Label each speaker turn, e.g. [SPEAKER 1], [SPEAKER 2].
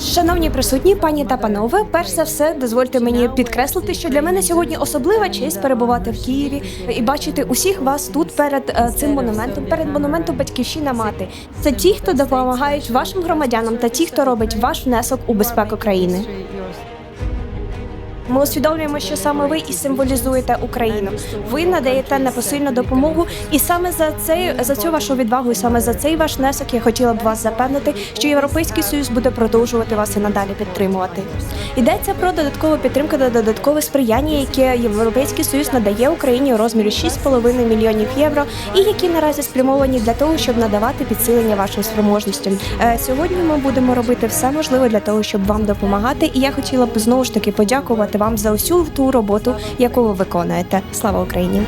[SPEAKER 1] Шановні присутні, пані та панове, перш за все, дозвольте мені підкреслити, що для мене сьогодні особлива честь перебувати в Києві і бачити усіх вас тут перед е, цим монументом, перед монументом Батьківщина мати. Це ті, хто допомагають вашим громадянам та ті, хто робить ваш внесок у безпеку країни. Ми усвідомлюємо, що саме ви і символізуєте Україну. Ви надаєте непосильну допомогу, і саме за цей за цю вашу відвагу, і саме за цей ваш внесок я хотіла б вас запевнити, що Європейський Союз буде продовжувати вас і надалі підтримувати. Йдеться про додаткову підтримку та додаткове сприяння, яке Європейський Союз надає Україні у розмірі 6,5 мільйонів євро, і які наразі спрямовані для того, щоб надавати підсилення вашим спроможностям. Е, Сьогодні ми будемо робити все можливе для того, щоб вам допомагати. І я хотіла б знову ж таки подякувати вам за усю ту роботу, яку ви виконуєте. Слава Україні!